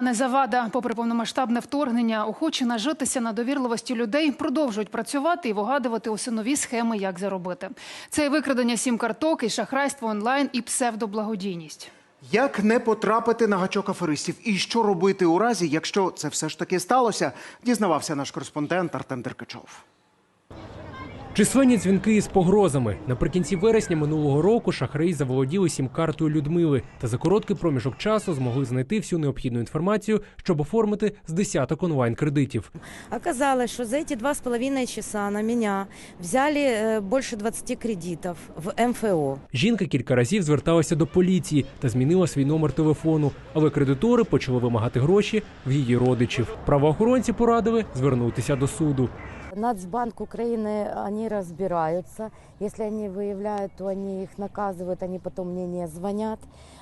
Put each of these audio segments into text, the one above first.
Не завада, попри повномасштабне вторгнення, охочі нажитися на довірливості людей продовжують працювати і вигадувати усе нові схеми, як заробити. Це і викрадення сім-карток, і шахрайство онлайн, і псевдоблагодійність. Як не потрапити на гачок аферистів і що робити у разі, якщо це все ж таки сталося, дізнавався наш кореспондент Артем Деркачов. Численні дзвінки із погрозами. Наприкінці вересня минулого року шахраї заволоділи сім-картою Людмили та за короткий проміжок часу змогли знайти всю необхідну інформацію, щоб оформити з десяток онлайн-кредитів. Оказалось, что за эти два с половиной часа на меня взяли э, больше 20 кредитов в МФО. Жінка кілька разів зверталася до поліції та змінила свій номер телефону, але кредитори почали вимагати гроші в її родичів. Правоохоронці порадили звернутися до суду. Нацбанк Украины, они разбираются. Если они выявляют, то они их наказывают, они потом мне не звонят.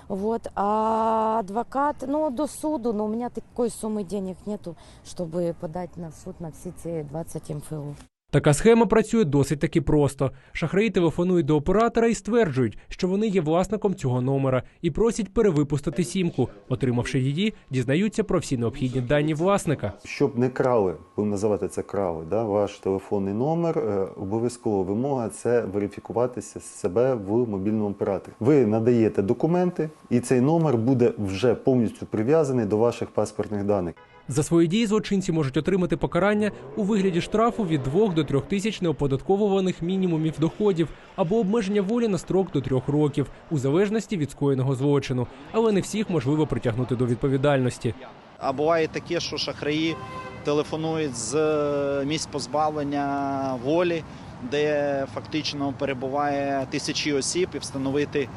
Вот. А адвокат, ну, до суду, но у меня такой суммы денег нету, чтобы подать на суд на все эти 20 МФО. Така схема працює досить таки просто. Шахраї телефонують до оператора і стверджують, що вони є власником цього номера і просять перевипустити сімку. Отримавши її, дізнаються про всі необхідні дані власника. Щоб не крали, будемо називати це крали, да, ваш телефонний номер, е, обов'язкова вимога це верифікуватися себе в мобільному операторі. Ви надаєте документи, і цей номер буде вже повністю прив'язаний до ваших паспортних даних. За свої дії злочинці можуть отримати покарання у вигляді штрафу від 2 до 3 тисяч неоподатковуваних мінімумів доходів або обмеження волі на строк до 3 років, у залежності від скоєного злочину. Але не всіх можливо притягнути до відповідальності. А буває таке, що шахраї телефонують з е, місць позбавлення волі, де фактично перебуває тисячі осіб, і встановити,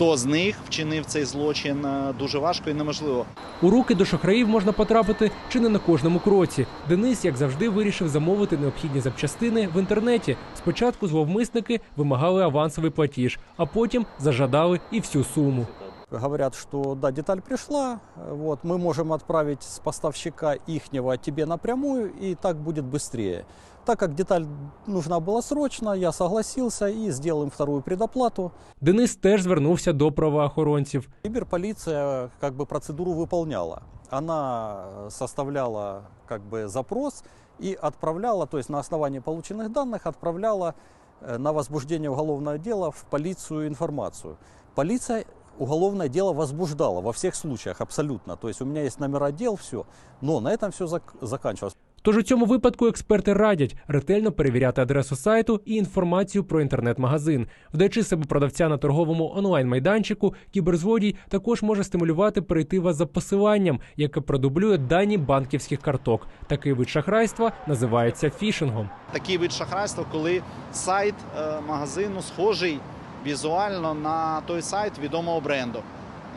хто з них вчинив цей злочин, е, дуже важко і неможливо. У руки до шахраїв можна потрапити чи не на кожному кроці. Денис, як завжди, вирішив замовити необхідні запчастини в інтернеті. Спочатку зловмисники вимагали авансовий платіж, а потім зажадали і всю суму Говорят, что да, деталь пришла, вот, мы можем отправить с поставщика ихнего тебе напрямую, и так будет быстрее. Так как деталь нужна была срочно, я согласился и сделал им вторую предоплату. Денис теж звернувся до правоохоронців. Киберполиция как бы процедуру выполняла. Она составляла как бы запрос и отправляла, то есть на основании полученных данных отправляла э, на возбуждение уголовного дела в полицию информацию. Полиция уголовное дело возбуждала во всех случаях абсолютно. То есть у меня есть номера дел, все. Но на этом все заканчивалось. Тож у цьому випадку експерти радять ретельно перевіряти адресу сайту і інформацію про інтернет-магазин. Вдаючи себе продавця на торговому онлайн-майданчику, кіберзлодій також може стимулювати перейти вас за посиланням, яке продублює дані банківських карток. Такий вид шахрайства називається фішингом. Такий вид шахрайства, коли сайт е, магазину схожий візуально на той сайт відомого бренду.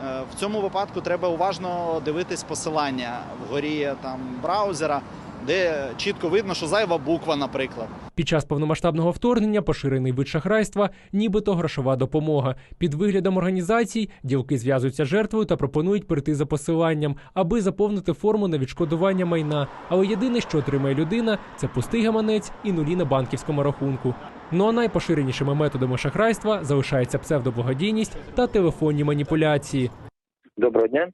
Е, В цьому випадку треба уважно дивитись посилання вгорі там браузера, де чітко видно, що зайва буква, наприклад. Під час повномасштабного вторгнення поширений вид шахрайства, нібито грошова допомога. Під виглядом організацій ділки зв'язуються жертвою та пропонують перейти за посиланням, аби заповнити форму на відшкодування майна. Але єдине, що отримає людина, це пустий гаманець і нулі на банківському рахунку. Ну а найпоширенішими методами шахрайства залишається псевдоблагодійність та телефонні маніпуляції. Доброго дня.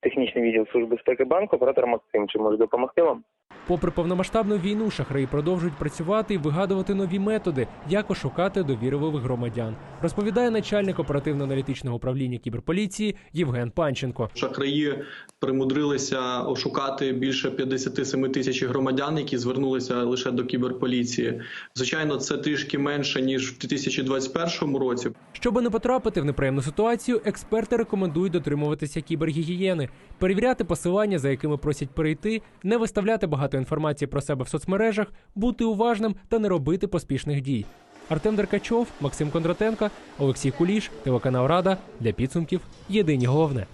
Технічний відділ Служби безпеки банку, оператор Максим. Чи можу допомогти вам? Попри повномасштабну війну, шахраї продовжують працювати і вигадувати нові методи, як ошукати довірливих громадян. Розповідає начальник оперативно-аналітичного управління кіберполіції Євген Панченко. Шахраї примудрилися ошукати більше 57 тисяч громадян, які звернулися лише до кіберполіції. Звичайно, це трішки менше ніж в 2021 році. Щоби не потрапити в неприємну ситуацію, експерти рекомендують дотримуватися кібергігієни, перевіряти посилання, за якими просять перейти, не виставляти багато інформації про себе в соцмережах, бути уважним та не робити поспішних дій. Артем Деркачов, Максим Кондратенко, Олексій Куліш, телеканал Рада для підсумків. Єдині головне.